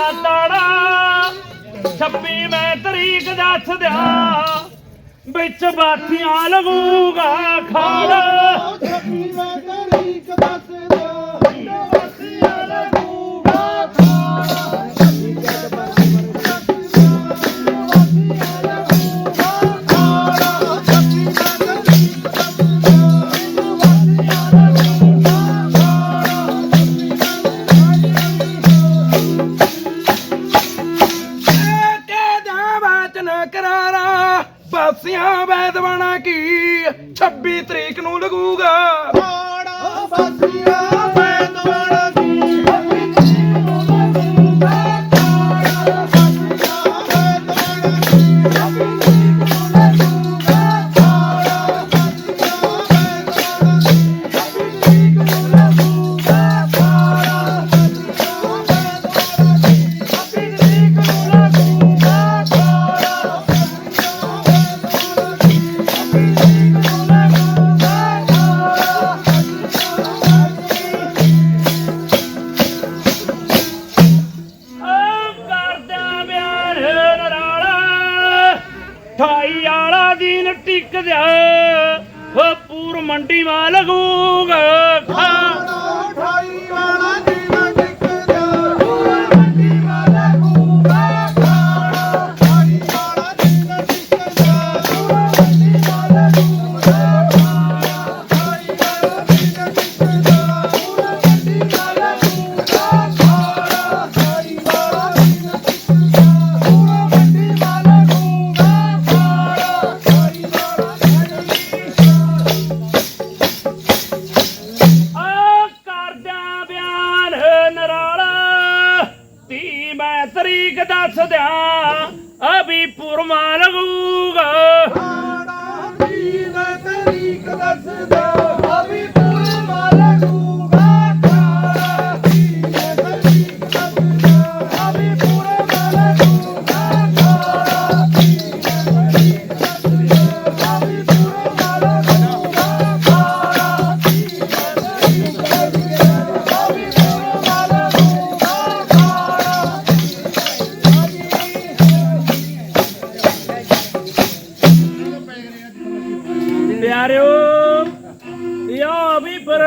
ਦਾਤਾੜਾ 26 ਮੈਂ ਤਰੀਕ ਦੱਸ ਦਿਆ ਵਿੱਚ ਬਾਥੀਆਂ ਲਵੂਗਾ ਖਾਣਾ। 26 ਮੈਂ ਕਰਾਰਾ। ਬਾਸੀਆਂ ਵੈਦਵਾਨਾ ਕੀ 26 ਤਰੀਕ ਨੂੰ ਲਗੂਗਾ। ਫੋੜੋ ਬਾਸੀਆਂ ਜ਼ਮੀਨ ਟਿਕਦਿਆ ਹੋ ਪੂਰ ਮੰਡੀ ਮਾ ਲਗੂਗਾ। ਮੈਂ ਤਰੀਕ ਦੱਸ ਦਿਆਂ ਅਭੀ ਪੁਰਮਾ ਲਗੂਗਾ ਪਿਆਰਿਓ ਯਾ ਵੀ ਪਰ